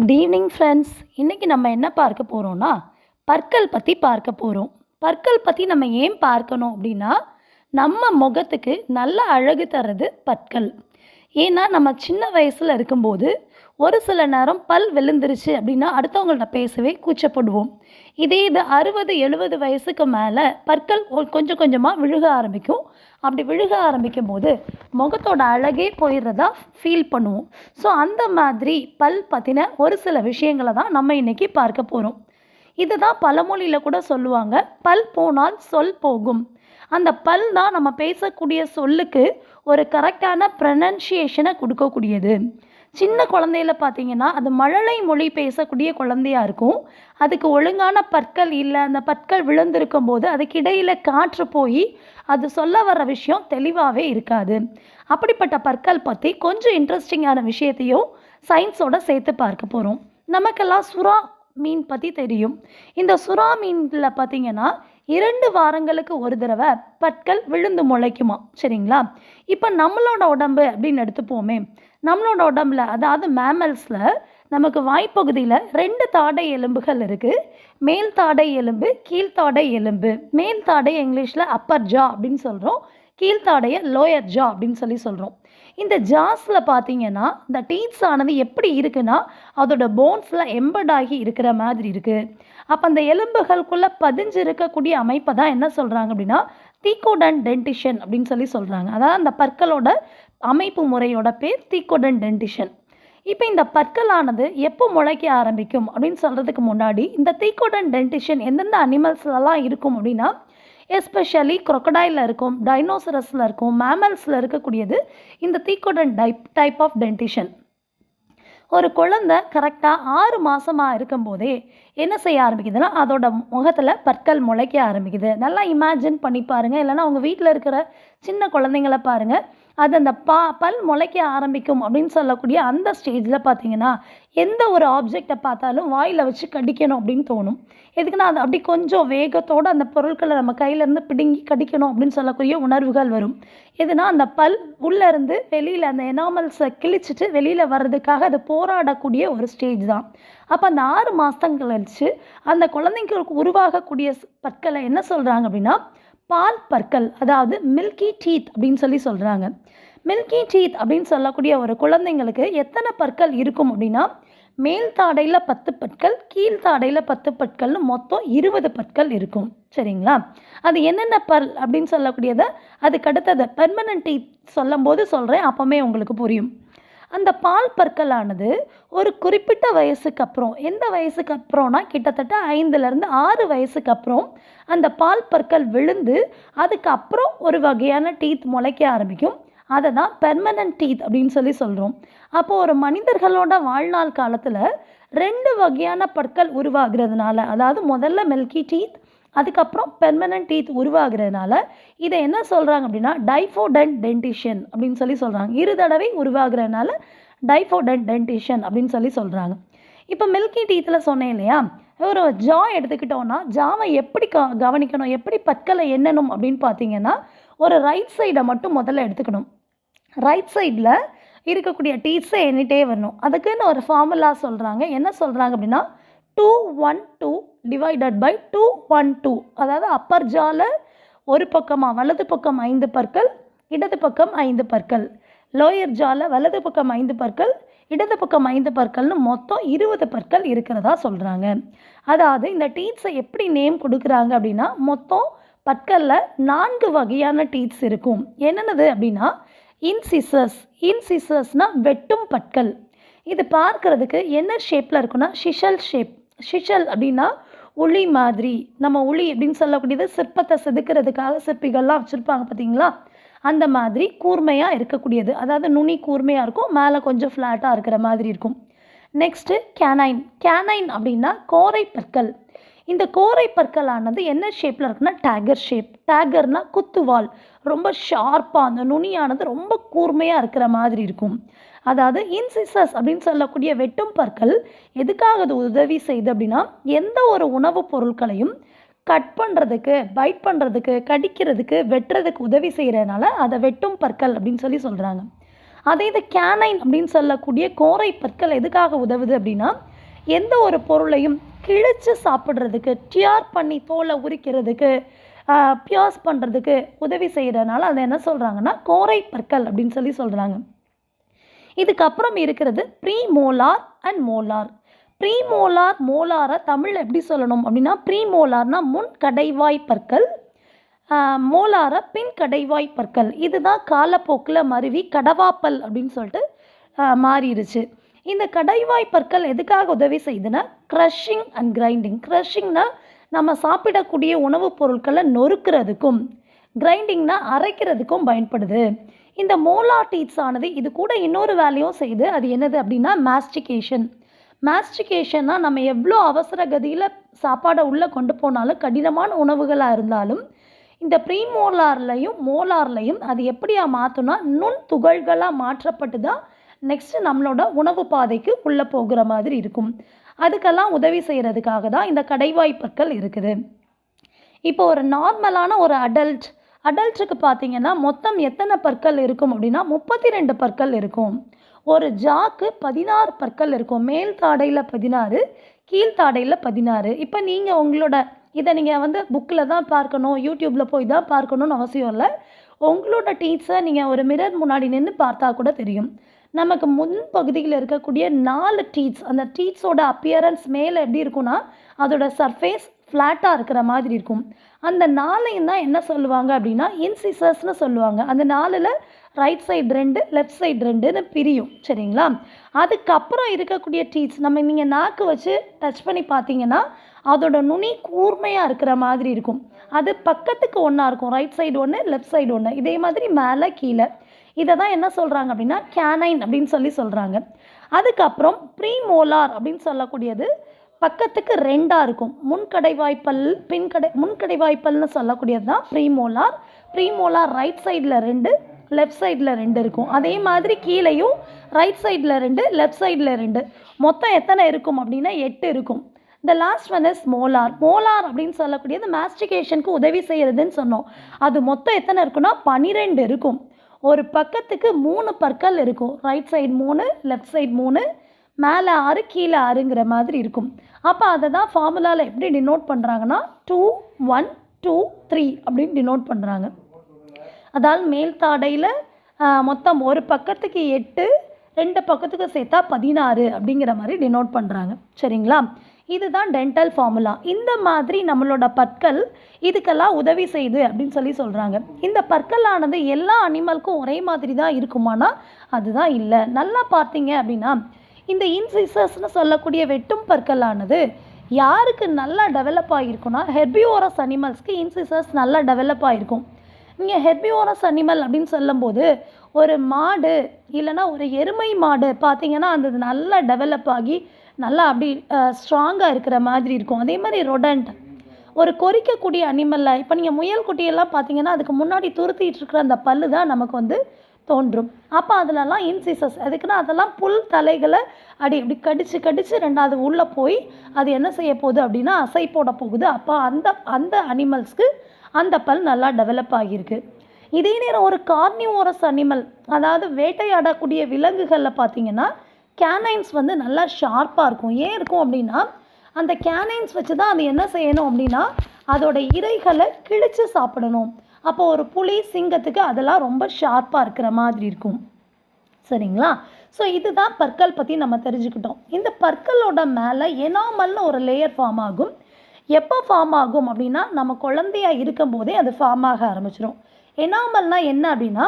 Good evening friends இன்றைக்கி நம்ம என்ன பார்க்க போகிறோம்னா பற்கள் பற்றி பார்க்க போகிறோம் பற்கள் பற்றி நம்ம ஏன் பார்க்கணும் அப்படின்னா நம்ம முகத்துக்கு நல்ல அழகு தர்றது பற்கள். ஏன்னா நம்ம சின்ன வயசில் இருக்கும்போது ஒரு சில நேரம் பல் விழுந்துருச்சு அப்படின்னா அடுத்தவங்கள்ட்ட பேசவே கூச்சப்படுவோம். இதே இது அறுபது எழுபது வயசுக்கு மேலே பற்கள் கொஞ்சம் கொஞ்சமாக விழுக ஆரம்பிக்கும். அப்படி விழுக ஆரம்பிக்கும் போது முகத்தோட அழகே போயிடுறதா ஃபீல் பண்ணுவோம். ஸோ அந்த மாதிரி பல் பற்றின ஒரு சில விஷயங்களை தான் நம்ம இன்றைக்கி பார்க்க போகிறோம் இதுதான் பழமொழியில் கூட சொல்லுவாங்க பல் போனால் சொல் போகும். அந்த பல் தான் நம்ம பேசக்கூடிய சொல்லுக்கு ஒரு கரெக்டான ப்ரனன்சியேஷனை கொடுக்கக்கூடியது. சின்ன குழந்தையில பார்த்தீங்கன்னா அது மழலை மொழி பேசக்கூடிய குழந்தையாக இருக்கும். அதுக்கு ஒழுங்கான பற்கள் இல்லை அந்த பற்கள் விழுந்திருக்கும் போது அதுக்கு காற்று போய் அது சொல்ல வர விஷயம் தெளிவாகவே இருக்காது. அப்படிப்பட்ட பற்கள் பற்றி கொஞ்சம் இன்ட்ரெஸ்டிங்கான விஷயத்தையும் சயின்ஸோட சேர்த்து பார்க்க போகிறோம் நமக்கெல்லாம் சுறா மீன் பற்றி தெரியும். இந்த சுறா மீனில் பார்த்தீங்கன்னா இரண்டு வாரங்களுக்கு ஒரு தடவை பற்கள் விழுந்து முளைக்குமா? சரிங்களா? இப்போ நம்மளோட உடம்பு அப்படின்னு எடுத்துப்போமே. நம்மளோட உடம்புல அதாவது மேமல்ஸில் நமக்கு வாய்ப்பகுதியில் ரெண்டு தாடை எலும்புகள் இருக்குது மேல் தாடை எலும்பு கீழ்த்தாடை எலும்பு. மேல் தாடை இங்கிலீஷில் அப்பர் ஜா அப்படின்னு சொல்கிறோம் கீழ்த்தாடைய லோயர் ஜா அப்படின்னு சொல்லி சொல்கிறோம் இந்த ஜாஸில் பார்த்தீங்கன்னா இந்த டீத்ஸ் ஆனது எப்படி இருக்குன்னா அதோட போன்ஸில் எம்பட் ஆகி இருக்கிற மாதிரி இருக்குது அப்போ அந்த எலும்புகளுக்குள்ளே பதிஞ்சு இருக்கக்கூடிய அமைப்பை தான் என்ன சொல்கிறாங்க அப்படின்னா தீக்கோடன் டென்டிஷன் அப்படின்னு சொல்லி சொல்கிறாங்க அதாவது அந்த பற்களோட அமைப்பு முறையோட பேர் தீக்கோடன் டென்டிஷன் இப்போ இந்த பற்களானது எப்போ முளைக்க ஆரம்பிக்கும் அப்படின்னு சொல்கிறதுக்கு முன்னாடி இந்த தீக்கோடன் டென்டிஷன் எந்தெந்த அனிமல்ஸ்லலாம் இருக்கும் அப்படின்னா எஸ்பெஷலி crocodile இருக்கும் டைனோசரஸில் இருக்கும் மேமல்ஸில் இருக்கக்கூடியது இந்த thecodont type type of dentition ஒரு குழந்தை கரெக்டாக ஆறு மாதமாக இருக்கும்போதே என்ன செய்ய ஆரம்பிக்குதுன்னா அதோட முகத்தில் பற்கள் முளைக்க ஆரம்பிக்குது. நல்லா இமேஜின் பண்ணி பாருங்கள் இல்லைன்னா உங்கள் வீட்டில் இருக்கிற சின்ன குழந்தைங்கள பாருங்கள் அது அந்த பா பல் முளைக்க ஆரம்பிக்கும் அப்படின்னு சொல்லக்கூடிய அந்த ஸ்டேஜில் பார்த்தீங்கன்னா எந்த ஒரு ஆப்ஜெக்டை பார்த்தாலும் வாயில் வச்சு கடிக்கணும் அப்படின்னு தோணும். எதுக்குன்னா அது அப்படி கொஞ்சம் வேகத்தோடு அந்த பொருட்களை நம்ம கையிலேருந்து பிடுங்கி கடிக்கணும் அப்படின்னு சொல்லக்கூடிய உணர்வுகள் வரும். எதுனா அந்த பல் உள்ளேருந்து வெளியில் அந்த எனாமல்ஸை கிழிச்சிட்டு வெளியில் வர்றதுக்காக அது போராடக்கூடிய ஒரு ஸ்டேஜ் தான். அப்போ அந்த ஆறு மாதம் கழிச்சு அந்த குழந்தைங்களுக்கு உருவாகக்கூடிய பற்களை என்ன சொல்கிறாங்க அப்படின்னா பால் பற்கள் அதாவது மில்கி டீத் அப்படின்னு சொல்லி சொல்கிறாங்க மில்கி டீத் அப்படின்னு சொல்லக்கூடிய ஒரு குழந்தைங்களுக்கு எத்தனை பற்கள் இருக்கும் அப்படின்னா மேல் தாடையில் பத்து பற்கள் கீழ் தாடையில் பத்து பற்கள்னு மொத்தம் இருபது பற்கள் இருக்கும். சரிங்களா? அது என்னென்ன பல் அப்படின்னு சொல்லக்கூடியதை அதுக்கு அடுத்தது பெர்மனன்ட் டீத் சொல்லும்போது சொல்கிறேன் அப்போவே உங்களுக்கு புரியும். அந்த பால் பற்களானது ஒரு குறிப்பிட்ட வயசுக்கு அப்புறம் எந்த வயசுக்கு அப்புறம்னா கிட்டத்தட்ட ஐந்துலேருந்து ஆறு வயசுக்கு அப்புறம் அந்த பால் பற்கள் விழுந்து அதுக்கப்புறம் ஒரு வகையான டீத் முளைக்க ஆரம்பிக்கும். அதை தான் பெர்மனன்ட் டீத் அப்படின்னு சொல்லி சொல்கிறோம் அப்போது ஒரு மனிதர்களோட வாழ்நாள் காலத்தில் ரெண்டு வகையான பற்கள் உருவாகிறதுனால அதாவது முதல்ல மில்கி டீத் அதுக்கப்புறம் பெர்மனன்ட் டீத் உருவாகிறதுனால இதை என்ன சொல்கிறாங்க அப்படின்னா டைஃபோடென்ட் டென்டிஷியன் அப்படின்னு சொல்லி சொல்கிறாங்க இரு தடவை உருவாகிறதுனால டைஃபோடென்ட் டென்டிஷியன் அப்படின்னு சொல்லி சொல்கிறாங்க இப்போ மில்கி டீத்தில் சொன்னேன் இல்லையா? ஒரு ஜா எடுத்துக்கிட்டோன்னா ஜாவை எப்படி க கவனிக்கணும் எப்படி பற்களை எண்ணணும் அப்படின்னு பார்த்தீங்கன்னா ஒரு ரைட் சைடை மட்டும் முதல்ல எடுத்துக்கணும். ரைட் சைடில் இருக்கக்கூடிய டீத்ஸை எண்ணிட்டே வரணும். அதுக்குன்னு ஒரு ஃபார்முலா சொல்கிறாங்க என்ன சொல்கிறாங்க அப்படின்னா two one two divided by two one two அதாவது அப்பர் ஜாவில் ஒரு பக்கமாக வலது பக்கம் ஐந்து பற்கள் இடது பக்கம் ஐந்து பற்கள். லோயர் ஜால வலது பக்கம் ஐந்து பற்கள் இடது பக்கம் ஐந்து பற்கள்னு மொத்தம் இருபது பற்கள் இருக்கிறதா சொல்கிறாங்க அதாவது இந்த டீத்ஸை எப்படி நேம் கொடுக்குறாங்க அப்படின்னா மொத்தம் பற்களில் நான்கு வகையான டீத்ஸ் இருக்கும். என்னென்னது அப்படின்னா இன்சிசஸ் இன்சிசஸ்னால் வெட்டும் பற்கள். இது பார்க்கறதுக்கு என்ன ஷேப்பில் இருக்குன்னா ஷிஷல் ஷேப் ஷிஷல் அப்படின்னா உளி மாதிரி நம்ம உளி அப்படின்னு சொல்லக்கூடியது சிற்பத்தை செதுக்கிறதுக்காக சிற்பிகள்லாம் வச்சுருப்பாங்க பார்த்தீங்களா? அந்த மாதிரி கூர்மையாக இருக்கக்கூடியது. அதாவது நுனி கூர்மையாக இருக்கும் மேலே கொஞ்சம் ஃப்ளாட்டாக இருக்கிற மாதிரி இருக்கும். நெக்ஸ்ட்டு கேனைன் கேனைன் அப்படின்னா கோரை பற்கள். இந்த கோரை பற்களானது என்ன ஷேப்பில் இருக்குன்னா டேகர் ஷேப் டேகர்னா குத்துவால் ரொம்ப ஷார்ப்பாக அந்த நுனியானது ரொம்ப கூர்மையாக இருக்கிற மாதிரி இருக்கும். அதாவது இன்சிசஸ் அப்படின்னு சொல்லக்கூடிய வெட்டும் பற்கள் எதுக்காக அது உதவி செய்யுது அப்படின்னா எந்த ஒரு உணவுப் பொருட்களையும் கட் பண்ணுறதுக்கு பைட் பண்ணுறதுக்கு கடிக்கிறதுக்கு வெட்டுறதுக்கு உதவி செய்கிறதுனால அதை வெட்டும் பற்கள் அப்படின்னு சொல்லி சொல்கிறாங்க அதே இது கேனைன் அப்படின்னு சொல்லக்கூடிய கோரை பற்கள் எதுக்காக உதவுது அப்படின்னா எந்த ஒரு பொருளையும் கிழிச்சு சாப்பிட்றதுக்கு டியார் பண்ணி தோலை உரிக்கிறதுக்கு பியாஸ் பண்ணுறதுக்கு உதவி செய்கிறதுனால அதை என்ன சொல்கிறாங்கன்னா கோரை பற்கள் அப்படின்னு சொல்லி சொல்கிறாங்க இதுக்கப்புறம் இருக்கிறது premolar and molar. Premolar மோலாரை தமிழ் எப்படி சொல்லணும் அப்படின்னா ப்ரீ மோலார்னால் முன் கடைவாய் பற்கள் மோலார பின் கடைவாய் பற்கள். இதுதான் காலப்போக்கில் மருவி கடவாப்பல் அப்படின்னு சொல்லிட்டு மாறிடுச்சு இந்த கடைவாய் பற்கள் எதுக்காக உதவி செய்யுதுன்னா க்ரஷிங் அண்ட் கிரைண்டிங் க்ரஷிங்னா நம்ம சாப்பிடக்கூடிய உணவுப் பொருட்களை நொறுக்கிறதுக்கும் கிரைண்டிங்னா அரைக்கிறதுக்கும் பயன்படுது. இந்த மோலா டீத்ஸ் ஆனது இது கூட இன்னொரு வேலையும் செய்யுது அது என்னது அப்படின்னா மாஸ்டிகேஷன் மாஸ்டிகேஷன்னா நம்ம எவ்வளோ அவசர கதியில் சாப்பாடை உள்ளே கொண்டு போனாலும் கடினமான உணவுகளாக இருந்தாலும் இந்த ப்ரீமோலார்லையும் மோலார்லையும் அது எப்படியா மாற்றுனா நுண் துகள்களாக மாற்றப்பட்டு தான் நெக்ஸ்ட்டு நம்மளோட உணவு பாதைக்கு உள்ளே போகிற மாதிரி இருக்கும். அதுக்கெல்லாம் உதவி செய்கிறதுக்காக தான் இந்த கடைவாய்ப்பற்கள் இருக்குது. இப்போ ஒரு நார்மலான ஒரு அடல்ட் அடல்ட்டுக்கு பார்த்தீங்கன்னா மொத்தம் எத்தனை பற்கள் இருக்கும் அப்படின்னா முப்பத்தி ரெண்டு பற்கள் இருக்கும். ஒரு ஜாக்கு பதினாறு பற்கள் இருக்கும். மேல் தாடையில் பதினாறு கீழ் தாடையில் பதினாறு. இப்போ நீங்கள் உங்களோட இதை நீங்கள் வந்து புக்கில் தான் பார்க்கணும் யூடியூப்பில் போய் தான் பார்க்கணும்னு அவசியம் இல்லை. உங்களோட டீத்ஸை நீங்கள் ஒரு மிரர் முன்னாடி நின்று பார்த்தா கூட தெரியும். நமக்கு முன் பகுதியில் இருக்கக்கூடிய நாலு டீட்ஸ் அந்த டீட்ஸோட அப்பியரன்ஸ் மேலே எப்படி இருக்குன்னா அதோட சர்ஃபேஸ் ஃப்ளாட்டாக இருக்கிற மாதிரி இருக்கும். அந்த நாளையும் தான் என்ன சொல்லுவாங்க அப்படின்னா இன்சிசர்ஸ்னு சொல்லுவாங்க. அந்த நாலில் ரைட் சைடு ரெண்டு லெஃப்ட் சைடு ரெண்டுன்னு பிரியும். சரிங்களா? அதுக்கப்புறம் இருக்கக்கூடிய டீத்ஸ் நம்ம நீங்கள் நாக்கு வச்சு டச் பண்ணி பார்த்தீங்கன்னா அதோட நுனி கூர்மையாக இருக்கிற மாதிரி இருக்கும். அது பக்கத்துக்கு ஒன்றா இருக்கும். ரைட் சைடு ஒன்று லெஃப்ட் சைடு ஒன்று இதே மாதிரி மேலே கீழே. இதை தான் என்ன சொல்கிறாங்க அப்படின்னா கேனைன் அப்படின்னு சொல்லி சொல்கிறாங்க அதுக்கப்புறம் ப்ரீமோலார் அப்படின்னு சொல்லக்கூடியது பக்கத்துக்கு ரெண்டாக இருக்கும். முன்கடைவாய்ப்பல் பின்கடை முன்கடைவாய்ப்பல்னு சொல்லக்கூடியது தான் ப்ரீமோலார் ப்ரீமோலார் ரைட் சைடில் ரெண்டு லெஃப்ட் சைடில் ரெண்டு இருக்கும். அதே மாதிரி கீழேயும் ரைட் சைடில் ரெண்டு லெஃப்ட் சைடில் ரெண்டு. மொத்தம் எத்தனை இருக்கும் அப்படின்னா எட்டு இருக்கும். இந்த last one is molar molar அப்படின்னு சொல்லக்கூடியது மாஸ்டிகேஷனுக்கு உதவி செய்கிறதுன்னு சொன்னோம். அது மொத்தம் எத்தனை இருக்குன்னா பனிரெண்டு இருக்கும். ஒரு பக்கத்துக்கு மூணு பற்கள் இருக்கும். ரைட் சைடு மூணு லெஃப்ட் சைடு மூணு மேலே ஆறு கீழே ஆறுங்கிற மாதிரி இருக்கும். அப்போ அதை தான் ஃபார்முலாவில் எப்படி டினோட் பண்ணுறாங்கன்னா டூ ஒன் டூ த்ரீ அப்படின்னு டினோட் பண்ணுறாங்க அதாவது மேல் தாடையில் மொத்தம் ஒரு பக்கத்துக்கு எட்டு ரெண்டு பக்கத்துக்கு சேர்த்தா பதினாறு அப்படிங்கிற மாதிரி டினோட் பண்ணுறாங்க சரிங்களா? இதுதான் டென்டல் ஃபார்முலா இந்த மாதிரி நம்மளோட பற்கள் இதுக்கெல்லாம் உதவி செய்யுது அப்படின்னு சொல்லி சொல்கிறாங்க இந்த பற்களானது எல்லா அனிமலுக்கும் ஒரே மாதிரி தான் இருக்குமானா அதுதான் இல்லை. நல்லா பார்த்தீங்க அப்படின்னா இந்த இன்சிசஸ்னு சொல்லக்கூடிய வெட்டும் பற்களானது யாருக்கு நல்லா டெவலப் ஆகிருக்குன்னா ஹெர்பியோரஸ் அனிமல்ஸ்க்கு இன்சிசஸ் நல்லா டெவலப் ஆகிருக்கும் நீங்கள் ஹெர்பியோரஸ் அனிமல் அப்படின்னு சொல்லும்போது ஒரு மாடு இல்லைன்னா ஒரு எருமை மாடு பார்த்தீங்கன்னா அந்த நல்லா டெவலப் ஆகி நல்லா அப்படி ஸ்ட்ராங்காக இருக்கிற மாதிரி இருக்கும். அதே மாதிரி ரொடண்ட் ஒரு கொறிக்கக்கூடிய அனிமலில் இப்போ நீங்கள் முயல் குட்டியெல்லாம் பார்த்தீங்கன்னா அதுக்கு முன்னாடி துருத்திட்டு இருக்கிற அந்த பல்லு தான் நமக்கு வந்து தோன்றும். அப்போ அதிலலாம் இன்சிசஸ் அதுக்குன்னா அதெல்லாம் புல் தலைகளை அடி இப்படி கடிச்சு கடிச்சு ரெண்டாவது உள்ளே போய் அது என்ன செய்ய போகுது அப்படின்னா அசை போட போகுது. அப்போ அந்த அந்த அனிமல்ஸ்க்கு அந்த பல் நல்லா டெவலப் ஆகியிருக்கு. இதே நேரம் ஒரு கார்னிவோரஸ் அனிமல் அதாவது வேட்டையாடக்கூடிய விலங்குகளில் பார்த்தீங்கன்னா கேனைன்ஸ் வந்து நல்லா ஷார்ப்பாக இருக்கும். ஏன் இருக்கும் அப்படின்னா அந்த கேனைன்ஸ் வச்சு தான் அது என்ன செய்யணும் அப்படின்னா அதோட இறைகளை கிழிச்சு சாப்பிடணும். அப்போ ஒரு புலி சிங்கத்துக்கு அதெல்லாம் ரொம்ப ஷார்ப்பாக இருக்கிற மாதிரி இருக்கும். சரிங்களா? ஸோ இதுதான் பற்கள் பற்றி நம்ம தெரிஞ்சுக்கிட்டோம். இந்த பற்களோட மேலே எனாமல்னு ஒரு லேயர் ஃபார்ம் ஆகும். எப்போ ஃபார்ம் ஆகும் அப்படின்னா நம்ம குழந்தையா இருக்கும்போதே அது ஃபார்ம் ஆக ஆரம்பிச்சிடும் எனாமல்னால் என்ன அப்படின்னா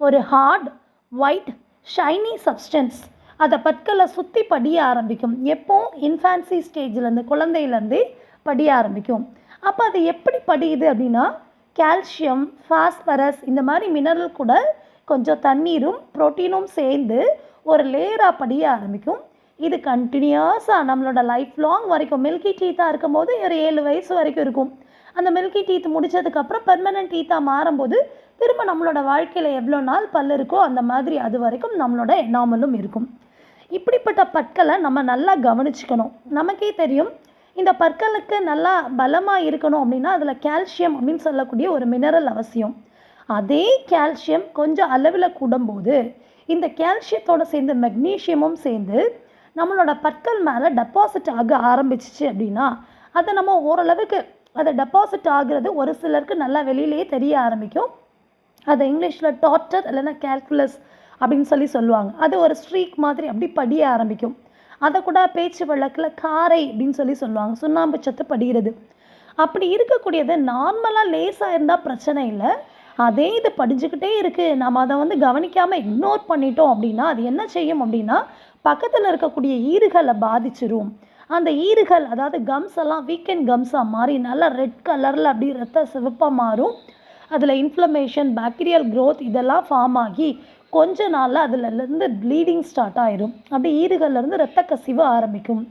ஒரு ஹார்ட் ஒயிட் ஷைனி சப்ஸ்டன்ஸ் அதை பற்களை சுற்றி படிய ஆரம்பிக்கும். எப்போ? இன்ஃபான்சி ஸ்டேஜ்லேருந்து குழந்தையிலேருந்து படிய ஆரம்பிக்கும். அப்போ அது எப்படி படியுது அப்படின்னா கால்சியம் ஃபாஸ்பரஸ் இந்த மாதிரி மினரல் கூட கொஞ்சம் தண்ணீரும் புரோட்டீனும் சேர்ந்து ஒரு லேயராக படிய ஆரம்பிக்கும். இது கண்டினியூஸாக நம்மளோட லைஃப் லாங் வரைக்கும் மில்கி டீத்தாக இருக்கும் போது ஒரு ஏழு வயசு வரைக்கும் இருக்கும். அந்த மில்கி டீத் முடிச்சதுக்கப்புறம் பெர்மனன்ட் டீத்தாக மாறும்போது திரும்ப நம்மளோட வாழ்க்கையில் எவ்வளோ நாள் பல் இருக்கோ அந்த மாதிரி அது வரைக்கும் நம்மளோட எனாமலும் இருக்கும். இப்படிப்பட்ட பற்களை நம்ம நல்லா கவனிச்சுக்கணும். நமக்கே தெரியும் இந்த பற்களுக்கு நல்லா பலமாக இருக்கணும் அப்படின்னா அதில் கால்சியம் அப்படின்னு சொல்லக்கூடிய ஒரு மினரல் அவசியம். அதே கால்சியம் கொஞ்சம் அளவில் கூடும்போது இந்த கால்சியத்தோடு சேர்ந்து மெக்னீஷியமும் சேர்ந்து நம்மளோட பற்கள் மேலே டெபாசிட் ஆக ஆரம்பிச்சிச்சு அப்படின்னா அதை நம்ம ஓரளவுக்கு அதை டெபாசிட் ஆகிறது ஒரு சிலருக்கு நல்லா வெளியிலேயே தெரிய ஆரம்பிக்கும். அதை இங்கிலீஷில் டாட்டர் இல்லைன்னா கேல்குலஸ் அப்படின்னு சொல்லி சொல்லுவாங்க. அது ஒரு ஸ்ட்ரீக் மாதிரி அப்படி படிய ஆரம்பிக்கும். அதை கூட பேச்சு வழக்கில் காரை அப்படின்னு சொல்லி சொல்லுவாங்க. சுண்ணாம்பு சத்து படிகிறது. அப்படி இருக்கக்கூடியது நார்மலாக லேசாக இருந்தால் பிரச்சனை இல்லை. அதே இது படிச்சுக்கிட்டே இருக்குது நம்ம அதை வந்து கவனிக்காமல் இக்னோர் பண்ணிட்டோம் அப்படின்னா அது என்ன செய்யும் அப்படின்னா பக்கத்தில் இருக்கக்கூடிய ஈறுகளை பாதிச்சிரும். அந்த ஈறுகள் அதாவது கம்ஸ் எல்லாம் வீக்கெண்ட் கம்ஸாக மாறி நல்லா ரெட் கலரில் அப்படி ரத்த சிவப்பாக மாறும். அதில் இன்ஃப்ளமேஷன் பாக்டீரியல் க்ரோத் இதெல்லாம் ஃபார்ம் ஆகி கொஞ்ச நாளில் அதுலேருந்து ப்ளீடிங் ஸ்டார்ட் ஆயிரும். அப்படி ஈறுகள்லேருந்து ரத்த கசிவு ஆரம்பிக்கும்.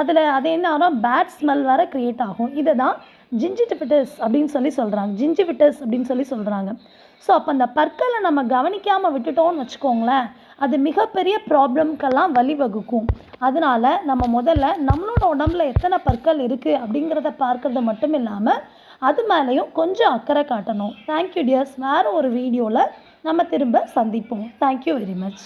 அதில் அது என்ன ஆகும் பேட் ஸ்மெல் வேறு க்ரியேட் ஆகும். இதை தான் ஜிஞ்சிட்டிவிட்டிஸ் அப்படின்னு சொல்லி சொல்கிறாங்க ஜிஞ்சிபிட்டஸ் அப்படின்னு சொல்லி சொல்கிறாங்க ஸோ அப்போ அந்த பற்களை நம்ம கவனிக்காமல் விட்டுட்டோம்னு வச்சுக்கோங்களேன் அது மிகப்பெரிய ப்ராப்ளம்க்கெல்லாம் வழிவகுக்கும். அதனால நம்ம முதல்ல நம்மளோட உடம்புல எத்தனை பற்கள் இருக்குது அப்படிங்கிறத பார்க்கறது மட்டும் இல்லாமல் அது மேலேயும் கொஞ்சம் அக்கறை காட்டணும். தேங்க்யூ டியர்ஸ் வேறு ஒரு வீடியோவில் நம்ம திரும்ப சந்திப்போம். Thank you very much